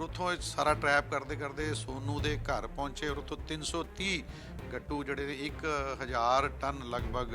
ਫਿਰ ਉੱਥੋਂ ਇਹ ਸਾਰਾ ਟਰੈਪ ਕਰਦੇ ਕਰਦੇ ਸੋਨੂ ਦੇ ਘਰ ਪਹੁੰਚੇ ਔਰ ਉੱਥੋਂ 330 ਗੱਟੂ ਜਿਹੜੇ ਨੇ 1000 ਟਨ ਲਗਭਗ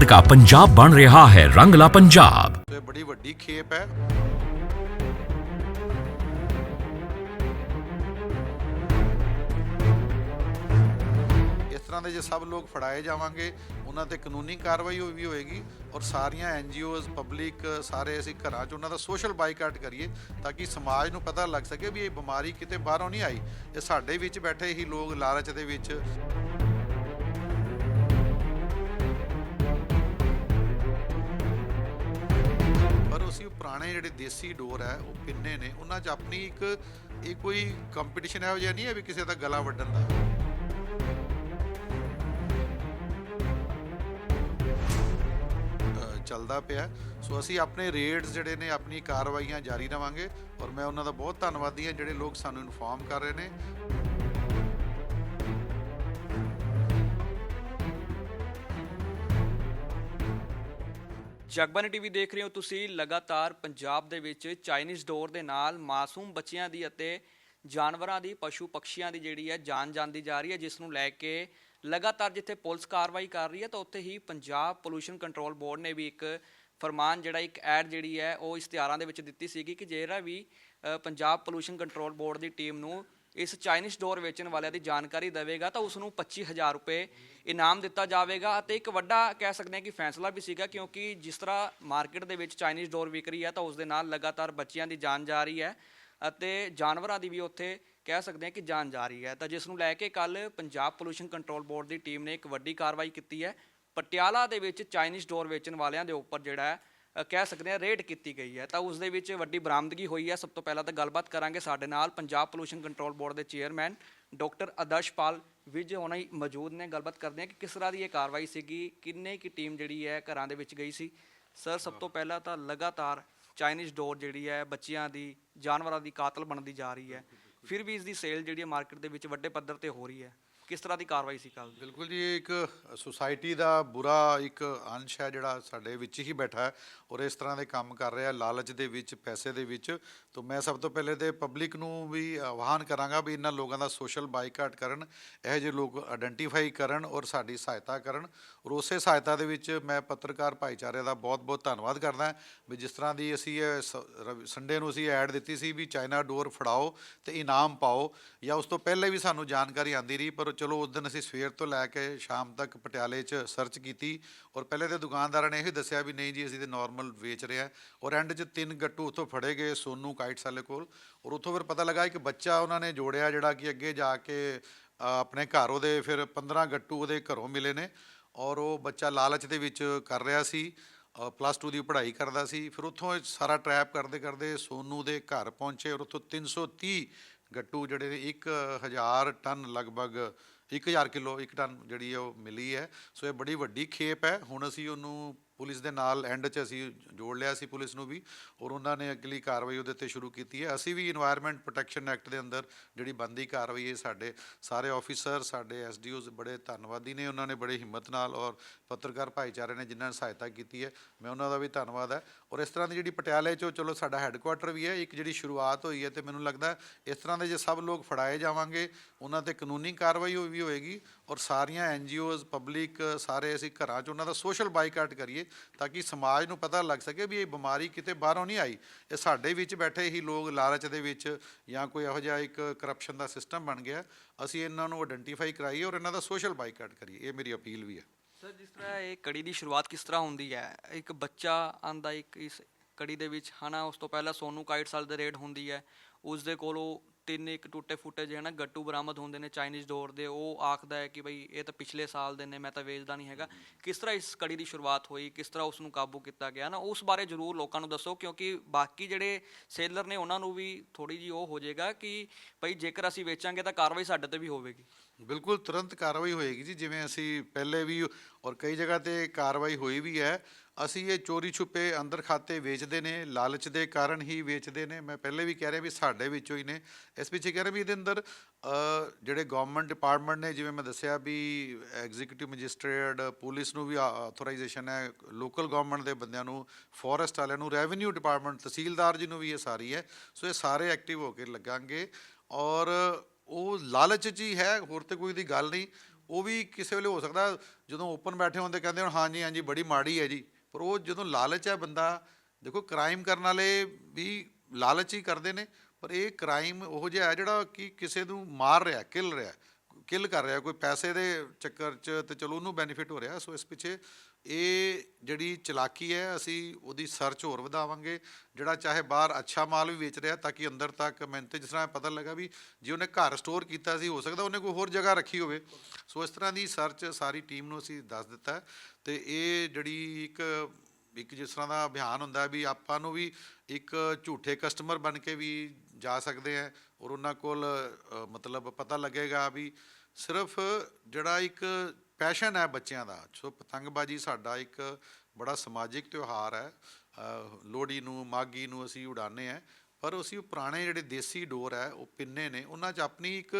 ਸਦਕਾ ਪੰਜਾਬ ਬਣ ਰਿਹਾ ਹੈ ਰੰਗਲਾ ਪੰਜਾਬ। ਇਹ ਬੜੀ ਵੱਡੀ ਖੇਪ ਹੈ। ਇਸ ਤਰ੍ਹਾਂ ਦੇ ਜੇ ਸਭ ਲੋਕ ਫੜਾਏ ਜਾਵਾਂਗੇ, ਉਹਨਾਂ ਤੇ ਕਾਨੂੰਨੀ ਕਾਰਵਾਈ ਹੋਈ ਵੀ ਹੋਏਗੀ ਔਰ ਸਾਰੀਆਂ ਐਨਜੀਓਜ਼ ਪਬਲਿਕ ਸਾਰੇ ਅਸੀਂ ਘਰਾਂ 'ਚ ਉਹਨਾਂ ਦਾ ਸੋਸ਼ਲ ਬਾਈਕਾਟ ਕਰੀਏ ਤਾਂ ਕਿ ਸਮਾਜ ਨੂੰ ਪਤਾ ਲੱਗ ਸਕੇ ਵੀ ਇਹ ਬਿਮਾਰੀ ਕਿਤੇ ਬਾਹਰੋਂ ਨਹੀਂ ਆਈ। ਇਹ ਸਾਡੇ ਵਿੱਚ ਬੈਠੇ ਹੀ ਲੋਕ ਲਾਲਚ ਦੇ ਵਿੱਚ। ਅਸੀਂ ਉਹ ਪੁਰਾਣੇ ਜਿਹੜੇ ਦੇਸੀ ਡੋਰ ਹੈ, ਉਹ ਪਿੰਨੇ ਨੇ। ਉਹਨਾਂ 'ਚ ਆਪਣੀ ਇੱਕ, ਇਹ ਕੋਈ ਕੰਪੀਟੀਸ਼ਨ ਇਹੋ ਜਿਹਾ ਨਹੀਂ ਹੈ ਵੀ ਕਿਸੇ ਦਾ ਗਲਾ ਵੱਢਣ ਦਾ। ਚੱਲਦਾ ਪਿਆ। ਸੋ ਅਸੀਂ ਆਪਣੇ ਰੇਡਸ ਜਿਹੜੇ ਨੇ, ਆਪਣੀ ਕਾਰਵਾਈਆਂ ਜਾਰੀ ਰਵਾਂਗੇ ਔਰ ਮੈਂ ਉਹਨਾਂ ਦਾ ਬਹੁਤ ਧੰਨਵਾਦੀ ਹਾਂ ਜਿਹੜੇ ਲੋਕ ਸਾਨੂੰ ਇਨਫੋਰਮ ਕਰ ਰਹੇ ਨੇ। ਜਗਬਾਨੀ ਟੀਵੀ ਦੇਖ ਰਹੇ ਹੋ ਤੁਸੀਂ ਲਗਾਤਾਰ ਪੰਜਾਬ ਦੇ ਵਿੱਚ ਚਾਈਨੀਜ਼ ਡੋਰ ਦੇ ਨਾਲ ਮਾਸੂਮ ਬੱਚਿਆਂ ਦੀ ਅਤੇ ਜਾਨਵਰਾਂ ਦੀ, ਪਸ਼ੂ ਪਕਸ਼ੀਆਂ ਦੀ ਜਿਹੜੀ ਹੈ ਜਾਨ ਜਾਂਦੀ ਜਾ ਰਹੀ ਹੈ, ਜਿਸ ਨੂੰ ਲੈ ਕੇ ਲਗਾਤਾਰ ਜਿੱਥੇ ਪੁਲਿਸ ਕਾਰਵਾਈ ਕਰ ਰਹੀ ਹੈ, ਤਾਂ ਉੱਥੇ ਹੀ ਪੰਜਾਬ ਪੋਲੂਸ਼ਨ ਕੰਟਰੋਲ ਬੋਰਡ ਨੇ ਵੀ ਇੱਕ ਫਰਮਾਨ ਜਿਹੜਾ ਇੱਕ ਐਡ ਜਿਹੜੀ ਹੈ ਉਹ ਇਸ਼ਤਿਹਾਰਾਂ ਦੇ ਵਿੱਚ ਦਿੱਤੀ ਸੀਗੀ ਕਿ ਜਿਹੜਾ ਵੀ ਪੰਜਾਬ ਪੋਲੂਸ਼ਨ ਕੰਟਰੋਲ ਬੋਰਡ ਦੀ ਟੀਮ ਨੂੰ ਇਸ ਚਾਈਨੀਜ਼ ਡੋਰ ਵੇਚਣ ਵਾਲਿਆਂ ਦੀ ਜਾਣਕਾਰੀ ਦੇਵੇਗਾ ਤਾਂ ਉਸ ਨੂੰ 25000 ਰੁਪਏ ਇਨਾਮ ਦਿੱਤਾ ਜਾਵੇਗਾ ਅਤੇ ਇੱਕ ਵੱਡਾ ਕਹਿ ਸਕਦੇ ਹਾਂ ਕਿ ਫੈਸਲਾ ਵੀ ਸੀਗਾ ਕਿਉਂਕਿ ਜਿਸ ਤਰ੍ਹਾਂ ਮਾਰਕੀਟ ਦੇ ਵਿੱਚ ਚਾਈਨੀਜ਼ ਡੋਰ ਵਿਕ ਰਹੀ ਹੈ ਤਾਂ ਉਸ ਦੇ ਨਾਲ ਲਗਾਤਾਰ ਬੱਚਿਆਂ ਦੀ ਜਾਨ ਜਾ ਰਹੀ ਹੈ ਅਤੇ ਜਾਨਵਰਾਂ ਦੀ ਵੀ ਉੱਥੇ ਕਹਿ ਸਕਦੇ ਹਾਂ ਕਿ ਜਾਨ ਜਾ ਰਹੀ ਹੈ ਤਾਂ ਜਿਸ ਨੂੰ ਲੈ ਕੇ ਕੱਲ ਪੰਜਾਬ ਪੋਲੂਸ਼ਨ ਕੰਟਰੋਲ ਬੋਰਡ ਦੀ ਟੀਮ ਨੇ ਇੱਕ ਵੱਡੀ ਕਾਰਵਾਈ ਕੀਤੀ ਹੈ। ਪਟਿਆਲਾ ਦੇ ਵਿੱਚ ਚਾਈਨੀਜ਼ ਡੋਰ ਵੇਚਣ ਵਾਲਿਆਂ ਦੇ ਉੱਪਰ ਜਿਹੜਾ ਹੈ ਅ, ਕਹਿ ਸਕਦੇ ਹਾਂ ਰੇਡ ਕੀਤੀ ਗਈ ਹੈ। ਤਾਂ ਉਸ ਦੇ ਵਿੱਚ ਵੱਡੀ ਬਰਾਮਦਗੀ ਹੋਈ ਹੈ। ਸਭ ਤੋਂ ਪਹਿਲਾਂ ਤਾਂ ਗੱਲਬਾਤ ਕਰਾਂਗੇ ਸਾਡੇ ਨਾਲ ਪੰਜਾਬ ਪੋਲੂਸ਼ਨ ਕੰਟਰੋਲ ਬੋਰਡ ਦੇ ਚੇਅਰਮੈਨ ਡਾਕਟਰ ਆਦਰਸ਼ਪਾਲ ਵਿਜ ਹੋਣਾ ਹੀ ਮੌਜੂਦ ਨੇ। ਗੱਲਬਾਤ ਕਰਦੇ ਹਾਂ ਕਿ ਕਿਸ ਤਰ੍ਹਾਂ ਦੀ ਇਹ ਕਾਰਵਾਈ ਸੀਗੀ ਕਿੰਨੇ ਕੀ ਟੀਮ ਜਿਹੜੀ ਹੈ ਘਰਾਂ ਦੇ ਵਿੱਚ ਗਈ ਸੀ। ਸਰ ਸਭ ਤੋਂ ਪਹਿਲਾਂ ਤਾਂ ਲਗਾਤਾਰ ਚਾਈਨੀਜ਼ ਡੋਰ ਜਿਹੜੀ ਹੈ ਬੱਚਿਆਂ ਦੀ ਜਾਨਵਰਾਂ ਦੀ ਕਾਤਲ ਬਣਦੀ ਜਾ ਰਹੀ ਹੈ। ਫਿਰ ਵੀ ਇਸ ਦੀ ਸੇਲ ਜਿਹੜੀ ਹੈ ਮਾਰਕੀਟ ਦੇ ਵਿੱਚ ਵੱਡੇ ਪੱਧਰ ਤੇ ਹੋ ਰਹੀ ਹੈ। ਕਿਸ ਤਰ੍ਹਾਂ ਦੀ ਕਾਰਵਾਈ ਸੀ ਕੱਲ ਬਿਲਕੁਲ ਜੀ ਇਹ ਇੱਕ ਸੁਸਾਇਟੀ ਦਾ ਬੁਰਾ ਇੱਕ ਅੰਸ਼ ਹੈ ਜਿਹੜਾ ਸਾਡੇ ਵਿੱਚ ਹੀ ਬੈਠਾ ਹੈ ਔਰ ਇਸ ਤਰ੍ਹਾਂ ਦੇ ਕੰਮ ਕਰ ਰਿਹਾ ਲਾਲਚ ਦੇ ਵਿੱਚ, ਪੈਸੇ ਦੇ ਵਿੱਚ। ਤਾਂ ਮੈਂ ਸਭ ਤੋਂ ਪਹਿਲੇ ਤੇ ਪਬਲਿਕ ਨੂੰ ਵੀ ਆਹਵਾਨ ਕਰਾਂਗਾ ਵੀ ਇਹਨਾਂ ਲੋਕਾਂ ਦਾ ਸੋਸ਼ਲ ਬਾਈਕਾਟ ਕਰਨ, ਇਹੋ ਜਿਹੇ ਲੋਕ ਆਇਡੈਂਟੀਫਾਈ ਕਰਨ ਔਰ ਸਾਡੀ ਸਹਾਇਤਾ ਕਰਨ ਔਰ ਉਸੇ ਸਹਾਇਤਾ ਦੇ ਵਿੱਚ ਮੈਂ ਪੱਤਰਕਾਰ ਭਾਈਚਾਰੇ ਦਾ ਬਹੁਤ-ਬਹੁਤ ਧੰਨਵਾਦ ਕਰਦਾ ਵੀ ਜਿਸ ਤਰ੍ਹਾਂ ਦੀ ਅਸੀਂ ਇਹ ਸੰਡੇ ਨੂੰ ਅਸੀਂ ਐਡ ਦਿੱਤੀ ਸੀ ਵੀ ਚਾਈਨਾ ਡੋਰ ਫੜਾਓ ਤੇ ਇਨਾਮ ਪਾਓ ਜਾਂ ਉਸ ਤੋਂ ਪਹਿਲੇ ਵੀ ਸਾਨੂੰ ਜਾਣਕਾਰੀ ਆਂਦੀ ਰਹੀ, ਪਰ ਚਲੋ ਉਸ ਦਿਨ ਅਸੀਂ ਸਵੇਰ ਤੋਂ ਲੈ ਕੇ ਸ਼ਾਮ ਤੱਕ ਪਟਿਆਲੇ 'ਚ ਸਰਚ ਕੀਤੀ ਔਰ ਪਹਿਲੇ ਤੇ ਦੁਕਾਨਦਾਰਾਂ ਨੇ ਇਹ ਦੱਸਿਆ ਵੀ ਨਹੀਂ ਜੀ ਅਸੀਂ ਤੇ ਨਾਰਮਲ ਵੇਚ ਰਹੇ ਹਾਂ ਔਰ ਐਂਡ 'ਚ ਤਿੰਨ ਗੱਟੂ ਉੱਥੋਂ ਫੜੇ ਗਏ ਸੋਨੂ ਕਾਈਟਸ ਵਾਲੇ ਕੋਲ ਔਰ ਉੱਥੋਂ ਫਿਰ ਪਤਾ ਲੱਗਾ ਇੱਕ ਬੱਚਾ ਉਹਨਾਂ ਨੇ ਜੋੜਿਆ ਜਿਹੜਾ ਕਿ ਅੱਗੇ ਜਾ ਕੇ ਆਪਣੇ ਘਰ ਉਹਦੇ ਫਿਰ 15 ਗੱਟੂ ਉਹਦੇ ਘਰੋਂ ਮਿਲੇ ਨੇ ਔਰ ਉਹ ਬੱਚਾ ਲਾਲਚ ਦੇ ਵਿੱਚ ਕਰ ਰਿਹਾ ਸੀ ਪਲੱਸ 2 ਦੀ ਪੜ੍ਹਾਈ ਕਰਦਾ ਸੀ। ਫਿਰ ਉੱਥੋਂ ਇਹ ਸਾਰਾ ਟਰੈਪ ਕਰਦੇ ਕਰਦੇ ਸੋਨੂ ਦੇ ਘਰ ਪਹੁੰਚੇ ਔਰ ਉੱਥੋਂ 330 ਗੱਟੂ ਜਿਹੜੇ ਨੇ 1000 ਟਨ ਲਗਭਗ 1000 ਕਿਲੋ 1 ਟਨ ਜਿਹੜੀ ਹੈ ਉਹ ਮਿਲੀ ਹੈ। ਸੋ ਇਹ ਬੜੀ ਵੱਡੀ ਖੇਪ ਹੈ। ਹੁਣ ਅਸੀਂ ਉਹਨੂੰ ਪੁਲਿਸ ਦੇ ਨਾਲ ਐਂਡ 'ਚ ਅਸੀਂ ਜੋੜ ਲਿਆ ਸੀ ਪੁਲਿਸ ਨੂੰ ਵੀ ਔਰ ਉਹਨਾਂ ਨੇ ਅਗਲੀ ਕਾਰਵਾਈ ਉਹਦੇ ਤੇ ਸ਼ੁਰੂ ਕੀਤੀ ਹੈ। ਅਸੀਂ ਵੀ এনवायरमेंट ਪ੍ਰੋਟੈਕਸ਼ਨ ਐਕਟ ਦੇ ਅੰਦਰ ਜਿਹੜੀ ਬੰਦੀ ਕਾਰਵਾਈ ਹੈ, ਸਾਡੇ ਸਾਰੇ ਆਫੀਸਰ ਸਾਡੇ ਐਸਡੀਓਜ਼ ਬੜੇ ਧੰਨਵਾਦੀ ਨੇ, ਉਹਨਾਂ ਨੇ ਬੜੇ ਹਿੰਮਤ ਨਾਲ ਔਰ ਪੱਤਰਕਾਰ ਭਾਈਚਾਰੇ ਨੇ ਜਿਨ੍ਹਾਂ ਨੇ ਸਹਾਇਤਾ ਕੀਤੀ ਹੈ, ਮੈਂ ਉਹਨਾਂ ਦਾ ਵੀ ਧੰਨਵਾਦ ਹੈ। ਔਰ ਇਸ ਤਰ੍ਹਾਂ ਦੀ ਜਿਹੜੀ ਪਟਿਆਲੇ 'ਚੋਂ ਚਲੋ ਸਾਡਾ ਹੈੱਡਕੁਆਟਰ ਵੀ ਹੈ, ਇੱਕ ਜਿਹੜੀ ਸ਼ੁਰੂਆਤ ਹੋਈ ਹੈ ਤੇ ਮੈਨੂੰ ਲੱਗਦਾ ਇਸ ਤਰ੍ਹਾਂ ਦੇ ਜੇ ਸਭ ਲੋਕ ਫੜਾਏ ਜਾਵਾਂਗੇ, ਉਹਨਾਂ ਤੇ ਕਾਨੂੰਨੀ ਕਾਰਵਾਈ ਵੀ ਹੋਏਗੀ ਔਰ ਸਾਰੀਆਂ ਐਨਜੀਓਜ਼ ਪਬਲਿਕ ਸਾਰੇ ਅਸੀਂ ਘਰਾਂ 'ਚ ਉਹਨਾਂ ਦਾ ਸੋਸ਼ਲ ਬਾਈਕਾਟ ਕਰੀਏ ਤਾਂ ਕਿ ਸਮਾਜ ਨੂੰ ਪਤਾ ਲੱਗ ਸਕੇ ਵੀ ਇਹ ਬਿਮਾਰੀ ਕਿਤੇ ਬਾਹਰੋਂ ਨਹੀਂ ਆਈ। ਇਹ ਸਾਡੇ ਵਿੱਚ ਬੈਠੇ ਹੀ ਲੋਕ ਲਾਲਚ ਦੇ ਵਿੱਚ ਜਾਂ ਕੋਈ ਇਹੋ ਜਿਹਾ ਇੱਕ ਕਰਪਸ਼ਨ ਦਾ ਸਿਸਟਮ ਬਣ ਗਿਆ। ਅਸੀਂ ਇਹਨਾਂ ਨੂੰ ਆਇਡੈਂਟੀਫਾਈ ਕਰਾਈਏ ਔਰ ਇਹਨਾਂ ਦਾ ਸੋਸ਼ਲ ਬਾਈਕਾਟ ਕਰੀਏ। ਇਹ ਮੇਰੀ ਅਪੀਲ ਵੀ ਹੈ। ਸਰ, ਜਿਸ ਤਰ੍ਹਾਂ ਇਹ ਕੜੀ ਦੀ ਸ਼ੁਰੂਆਤ ਕਿਸ ਤਰ੍ਹਾਂ ਹੁੰਦੀ ਹੈ? ਇੱਕ ਬੱਚਾ ਆਂਦਾ ਇੱਕ ਇਸ ਕੜੀ ਦੇ ਵਿੱਚ, ਹਨਾ, ਉਸ ਤੋਂ ਪਹਿਲਾਂ ਸੋਨੂ ਕਾਈਟਸ ਸਾਲ ਦੇ ਰੇਡ ਹੁੰਦੀ ਹੈ। ਉਸ ਦੇ ਕੋਲੋਂ ਤਿੰਨ ਇੱਕ ਟੁੱਟੇ ਫੁੱਟੇ ਜਿਹੇ ਨਾ ਗੱਟੂ ਬਰਾਮਦ ਹੁੰਦੇ ਨੇ ਚਾਈਨੀਜ਼ ਡੋਰ ਦੇ, ਉਹ ਆਖਦਾ ਹੈ ਕਿ ਬਈ ਇਹ ਤਾਂ ਪਿਛਲੇ ਸਾਲ ਦੇ ਨੇ, ਮੈਂ ਤਾਂ ਵੇਚਦਾ ਨਹੀਂ ਹੈਗਾ। ਕਿਸ ਤਰ੍ਹਾਂ ਇਸ ਕੜੀ ਦੀ ਸ਼ੁਰੂਆਤ ਹੋਈ, ਕਿਸ ਤਰ੍ਹਾਂ ਉਸ ਨੂੰ ਕਾਬੂ ਕੀਤਾ ਗਿਆ ਨਾ ਉਸ ਬਾਰੇ ਜ਼ਰੂਰ ਲੋਕਾਂ ਨੂੰ ਦੱਸੋ, ਕਿਉਂਕਿ ਬਾਕੀ ਜਿਹੜੇ ਸੇਲਰ ਨੇ ਉਹਨਾਂ ਨੂੰ ਵੀ ਥੋੜੀ ਜੀ ਉਹ ਹੋ ਜਾਏਗਾ ਕਿ ਭਾਈ ਜੇਕਰ ਅਸੀਂ ਵੇਚਾਂਗੇ ਤਾਂ ਕਾਰਵਾਈ ਸਾਡੇ ਤੇ ਵੀ ਹੋਵੇਗੀ। ਬਿਲਕੁਲ, ਤੁਰੰਤ ਕਾਰਵਾਈ ਹੋਏਗੀ ਜੀ, ਜਿਵੇਂ ਅਸੀਂ ਪਹਿਲੇ ਵੀ ਔਰ ਕਈ ਜਗ੍ਹਾ ਤੇ ਕਾਰਵਾਈ ਹੋਈ ਵੀ ਹੈ। ਅਸੀਂ ਇਹ ਚੋਰੀ ਛੁਪੇ ਅੰਦਰ ਖਾਤੇ ਵੇਚਦੇ ਨੇ, ਲਾਲਚ ਦੇ ਕਾਰਨ ਹੀ ਵੇਚਦੇ ਨੇ। ਮੈਂ ਪਹਿਲੇ ਵੀ ਕਹਿ ਰਿਹਾ ਵੀ ਸਾਡੇ ਵਿੱਚੋਂ ਹੀ ਨੇ। ਇਸ ਪਿੱਛੇ ਕਹਿ ਰਿਹਾ ਵੀ ਇਹਦੇ ਅੰਦਰ ਜਿਹੜੇ ਗਵਰਨਮੈਂਟ ਡਿਪਾਰਟਮੈਂਟ ਨੇ, ਜਿਵੇਂ ਮੈਂ ਦੱਸਿਆ ਵੀ ਐਗਜ਼ੀਕਿਊਟਿਵ ਮੈਜਿਸਟ੍ਰੇਟ ਪੁਲਿਸ ਨੂੰ ਵੀ ਆਥੋਰਾਈਜੇਸ਼ਨ ਹੈ। ਲੋਕਲ ਗਵਰਨਮੈਂਟ ਦੇ ਬੰਦਿਆਂ ਨੂੰ ਫੋਰੈਸਟ ਵਾਲਿਆਂ ਨੂੰ ਰੈਵਨਿਊ ਡਿਪਾਰਟਮੈਂਟ ਤਹਿਸੀਲਦਾਰ ਜੀ ਨੂੰ ਵੀ ਇਹ ਸਾਰੀ ਹੈ। ਸੋ ਇਹ ਸਾਰੇ ਐਕਟਿਵ ਹੋ ਕੇ ਲੱਗਾਂਗੇ। ਔਰ ਉਹ ਲਾਲਚ 'ਚ ਹੀ ਹੈ, ਹੋਰ ਤੇ ਕੋਈ ਦੀ ਗੱਲ ਨਹੀਂ। ਉਹ ਵੀ ਕਿਸੇ ਵੇਲੇ ਹੋ ਸਕਦਾ, ਜਦੋਂ ਓਪਨ ਬੈਠੇ ਹੁੰਦੇ, ਕਹਿੰਦੇ ਹੁਣ, ਹਾਂਜੀ ਹਾਂਜੀ, ਬੜੀ ਮਾੜੀ ਹੈ ਜੀ। ਪਰ ਉਹ ਜਦੋਂ ਲਾਲਚ ਹੈ ਬੰਦਾ, ਦੇਖੋ ਕ੍ਰਾਈਮ ਕਰਨ ਵਾਲੇ ਵੀ ਲਾਲਚ ਹੀ ਕਰਦੇ ਨੇ, ਪਰ ਇਹ ਕ੍ਰਾਈਮ ਉਹ ਜਿਹਾ ਹੈ ਜਿਹੜਾ ਕਿ ਕਿਸੇ ਨੂੰ ਮਾਰ ਰਿਹਾ ਕਿਲ ਰਿਹਾ ਕਿਲ ਕਰ ਰਿਹਾ, ਕੋਈ ਪੈਸੇ ਦੇ ਚੱਕਰ 'ਚ ਤੇ ਚਲੋ ਉਹਨੂੰ ਬੈਨੀਫਿਟ ਹੋ ਰਿਹਾ। ਸੋ ਇਸ ਪਿੱਛੇ ਇਹ ਜਿਹੜੀ ਚਲਾਕੀ ਹੈ, ਅਸੀਂ ਉਹਦੀ ਸਰਚ ਹੋਰ ਵਧਾਵਾਂਗੇ। ਜਿਹੜਾ ਚਾਹੇ ਬਾਹਰ ਅੱਛਾ ਮਾਲ ਵੀ ਵੇਚ ਰਿਹਾ ਤਾਂ ਕਿ ਅੰਦਰ ਤੱਕ ਮੈਨੂੰ ਤੇ ਜਿਸ ਤਰ੍ਹਾਂ ਪਤਾ ਲੱਗਾ ਵੀ ਜੇ ਉਹਨੇ ਘਰ ਸਟੋਰ ਕੀਤਾ ਸੀ, ਹੋ ਸਕਦਾ ਉਹਨੇ ਕੋਈ ਹੋਰ ਜਗ੍ਹਾ ਰੱਖੀ ਹੋਵੇ। ਸੋ ਇਸ ਤਰ੍ਹਾਂ ਦੀ ਸਰਚ ਸਾਰੀ ਟੀਮ ਨੂੰ ਅਸੀਂ ਦੱਸ ਦਿੱਤਾ ਹੈ। ਤੇ ਇਹ ਜਿਹੜੀ ਇੱਕ ਇੱਕ ਜਿਸ ਤਰ੍ਹਾਂ ਦਾ ਅਭਿਆਨ ਹੁੰਦਾ ਵੀ ਆਪਾਂ ਨੂੰ ਵੀ ਇੱਕ ਝੂਠੇ ਕਸਟਮਰ ਬਣ ਕੇ ਵੀ ਜਾ ਸਕਦੇ ਆ ਔਰ ਉਹਨਾਂ ਕੋਲ ਮਤਲਬ ਪਤਾ ਲੱਗੇਗਾ ਵੀ ਸਿਰਫ ਜਿਹੜਾ ਇੱਕ ਪੈਸ਼ਨ ਹੈ ਬੱਚਿਆਂ ਦਾ, ਸੋ ਪਤੰਗਬਾਜ਼ੀ ਸਾਡਾ ਇੱਕ ਬੜਾ ਸਮਾਜਿਕ ਤਿਉਹਾਰ ਹੈ। ਲੋਹੜੀ ਨੂੰ ਮਾਗੀ ਨੂੰ ਅਸੀਂ ਉਡਾਉਂਦੇ ਆ ਪਰ ਅਸੀਂ ਉਹ ਪੁਰਾਣੇ ਜਿਹੜੇ ਦੇਸੀ ਡੋਰ ਹੈ, ਉਹ ਪਿੰਨੇ ਨੇ, ਉਹਨਾਂ 'ਚ ਆਪਣੀ ਇੱਕ,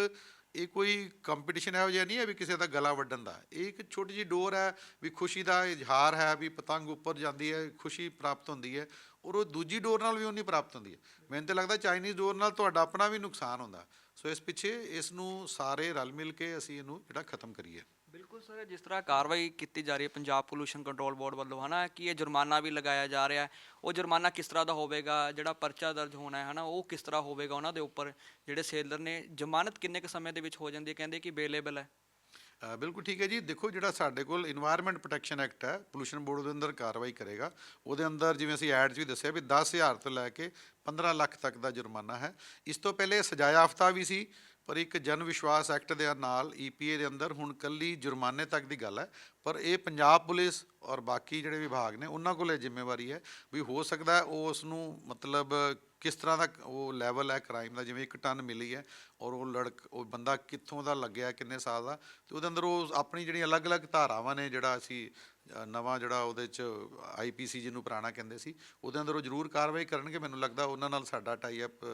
ਇਹ ਕੋਈ ਕੰਪੀਟੀਸ਼ਨ ਇਹੋ ਜਿਹਾ ਨਹੀਂ ਹੈ ਵੀ ਕਿਸੇ ਦਾ ਗਲਾ ਵੱਢਣ ਦਾ। ਇਹ ਇੱਕ ਛੋਟੀ ਜਿਹੀ ਡੋਰ ਹੈ ਵੀ ਖੁਸ਼ੀ ਦਾ ਇਜ਼ਹਾਰ ਹੈ ਵੀ ਪਤੰਗ ਉੱਪਰ ਜਾਂਦੀ ਹੈ, ਖੁਸ਼ੀ ਪ੍ਰਾਪਤ ਹੁੰਦੀ ਹੈ। ਔਰ ਉਹ ਦੂਜੀ ਡੋਰ ਨਾਲ ਵੀ ਉਨੀ ਪ੍ਰਾਪਤ ਹੁੰਦੀ। ਹੈ ਮੈਨੂੰ ਤਾਂ ਲੱਗਦਾ ਚਾਈਨੀਜ਼ ਡੋਰ ਨਾਲ ਤੁਹਾਡਾ ਆਪਣਾ ਵੀ ਨੁਕਸਾਨ ਹੁੰਦਾ। ਸੋ ਇਸ ਪਿੱਛੇ ਇਸ ਨੂੰ ਸਾਰੇ ਰਲ ਮਿਲ ਕੇ ਅਸੀਂ ਇਹਨੂੰ ਜਿਹੜਾ ਖਤਮ ਕਰੀਏ। ਬਿਲਕੁਲ ਸਰ, ਜਿਸ ਤਰ੍ਹਾਂ ਕਾਰਵਾਈ ਕੀਤੀ ਜਾ ਰਹੀ ਹੈ ਪੰਜਾਬ ਪੋਲੂਸ਼ਨ ਕੰਟਰੋਲ ਬੋਰਡ ਵੱਲੋਂ, ਹਨਾ, ਕਿ ਇਹ ਜੁਰਮਾਨਾ ਵੀ ਲਗਾਇਆ ਜਾ ਰਿਹਾ ਹੈ। ਉਹ ਜੁਰਮਾਨਾ ਕਿਸ ਤਰ੍ਹਾਂ ਦਾ ਹੋਵੇਗਾ, ਜਿਹੜਾ ਪਰਚਾ ਦਰਜ ਹੋਣਾ ਹੈ, ਹਨਾ, ਉਹ ਕਿਸ ਤਰ੍ਹਾਂ ਹੋਵੇਗਾ ਉਹਨਾਂ ਦੇ ਉੱਪਰ? ਜਿਹੜੇ ਸੇਲਰ ਨੇ, ਜ਼ਮਾਨਤ ਕਿੰਨੇ ਕੁ ਸਮੇਂ ਦੇ ਵਿੱਚ ਹੋ ਜਾਂਦੀ ਹੈ? ਕਹਿੰਦੇ ਕਿ ਬੇਲੇਬਲ ਹੈ। ਬਿਲਕੁਲ ਠੀਕ ਹੈ ਜੀ। ਦੇਖੋ ਜਿਹੜਾ ਸਾਡੇ ਕੋਲ এনवायरमेंट ਪ੍ਰੋਟੈਕਸ਼ਨ ਐਕਟ ਹੈ ਪੋਲੂਸ਼ਨ ਬੋਰਡ ਦੇ ਅੰਦਰ ਕਾਰਵਾਈ ਕਰੇਗਾ। ਉਹਦੇ ਅੰਦਰ ਜਿਵੇਂ ਅਸੀਂ ਐਡ 'ਚ ਵੀ ਦੱਸਿਆ ਵੀ 10000 ਤੋਂ ਲੈ ਕੇ 15 ਲੱਖ ਤੱਕ ਦਾ ਜੁਰਮਾਨਾ ਹੈ। ਇਸ ਤੋਂ ਪਹਿਲੇ ਸਜ਼ਾਯਾਫਤਾ ਵੀ ਸੀ, ਪਰ ਇੱਕ ਜਨ ਵਿਸ਼ਵਾਸ ਐਕਟ ਦੇ ਨਾਲ ਈਪੀਏ ਦੇ ਅੰਦਰ ਹੁਣ ਕੱਲੀ ਜੁਰਮਾਨੇ ਤੱਕ ਦੀ ਗੱਲ ਹੈ। ਪਰ ਇਹ ਪੰਜਾਬ ਪੁਲਿਸ ਔਰ ਬਾਕੀ ਜਿਹੜੇ ਵਿਭਾਗ ਨੇ, ਉਹਨਾਂ ਕੋਲ ਇਹ ਜ਼ਿੰਮੇਵਾਰੀ ਹੈ ਵੀ ਹੋ ਸਕਦਾ ਉਸ ਨੂੰ ਮਤਲਬ ਕਿਸ ਤਰ੍ਹਾਂ ਦਾ ਉਹ ਲੈਵਲ ਹੈ ਕ੍ਰਾਈਮ ਦਾ? ਜਿਵੇਂ ਇੱਕ ਟਨ ਮਿਲੀ ਹੈ ਔਰ ਉਹ ਲੜਕ, ਉਹ ਬੰਦਾ ਕਿੱਥੋਂ ਦਾ ਲੱਗਿਆ, ਕਿੰਨੇ ਸਾਲ ਦਾ? ਤੇ ਉਹਦੇ ਅੰਦਰ ਉਹ ਆਪਣੀ ਜਿਹੜੀਆਂ ਅਲੱਗ-ਅਲੱਗ ਧਾਰਾਵਾਂ ਨੇ, ਜਿਹੜਾ ਅਸੀਂ ਨਵਾਂ ਜਿਹੜਾ ਉਹਦੇ ਚ ਆਈਪੀਸੀ ਜਿਹਨੂੰ ਪੁਰਾਣਾ ਕਹਿੰਦੇ ਸੀ, ਉਹਦੇ ਅੰਦਰ ਉਹ ਜ਼ਰੂਰ ਕਾਰਵਾਈ ਕਰਨਗੇ। ਮੈਨੂੰ ਲੱਗਦਾ ਉਹਨਾਂ ਨਾਲ ਸਾਡਾ ਟਾਈ ਅਪ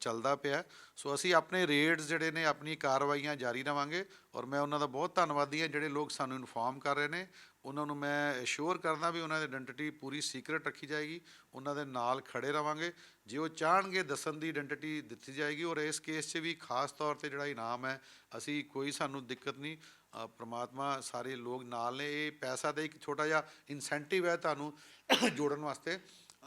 ਚੱਲਦਾ ਪਿਆ। ਸੋ ਅਸੀਂ ਆਪਣੇ ਰੇਡਸ ਜਿਹੜੇ ਨੇ ਆਪਣੀ ਕਾਰਵਾਈਆਂ ਜਾਰੀ ਰਵਾਂਗੇ ਔਰ ਮੈਂ ਉਹਨਾਂ ਦਾ ਬਹੁਤ ਧੰਨਵਾਦੀ ਹਾਂ, ਜਿਹੜੇ ਲੋਕ ਸਾਨੂੰ ਇਨਫੋਰਮ ਕਰ ਰਹੇ ਨੇ ਉਹਨਾਂ ਨੂੰ ਮੈਂ ਅਸ਼ੋਰ ਕਰਦਾ ਵੀ ਉਹਨਾਂ ਦੀ ਆਇਡੈਂਟੀਟੀ ਪੂਰੀ ਸੀਕ੍ਰੀਟ ਰੱਖੀ ਜਾਏਗੀ ਉਹਨਾਂ ਦੇ ਨਾਲ ਖੜੇ ਰਵਾਂਗੇ। ਜੇ ਉਹ ਚਾਹਣਗੇ ਦੱਸਣ ਦੀ ਆਇਡੈਂਟੀਟੀ ਦਿੱਤੀ ਜਾਏਗੀ ਔਰ ਇਸ ਕੇਸ 'ਚ ਵੀ ਖਾਸ ਤੌਰ ਤੇ ਜਿਹੜਾ ਇਨਾਮ ਹੈ ਅਸੀਂ ਕੋਈ ਸਾਨੂੰ ਦਿੱਕਤ ਨਹੀਂ ਅ, ਪ੍ਰਮਾਤਮਾ ਸਾਰੇ ਲੋਕ ਨਾਲ ਨੇ। ਇਹ ਪੈਸਾ ਤਾਂ ਇੱਕ ਛੋਟਾ ਜਿਹਾ ਇਨਸੈਂਟਿਵ ਹੈ ਤੁਹਾਨੂੰ ਜੋੜਨ ਵਾਸਤੇ।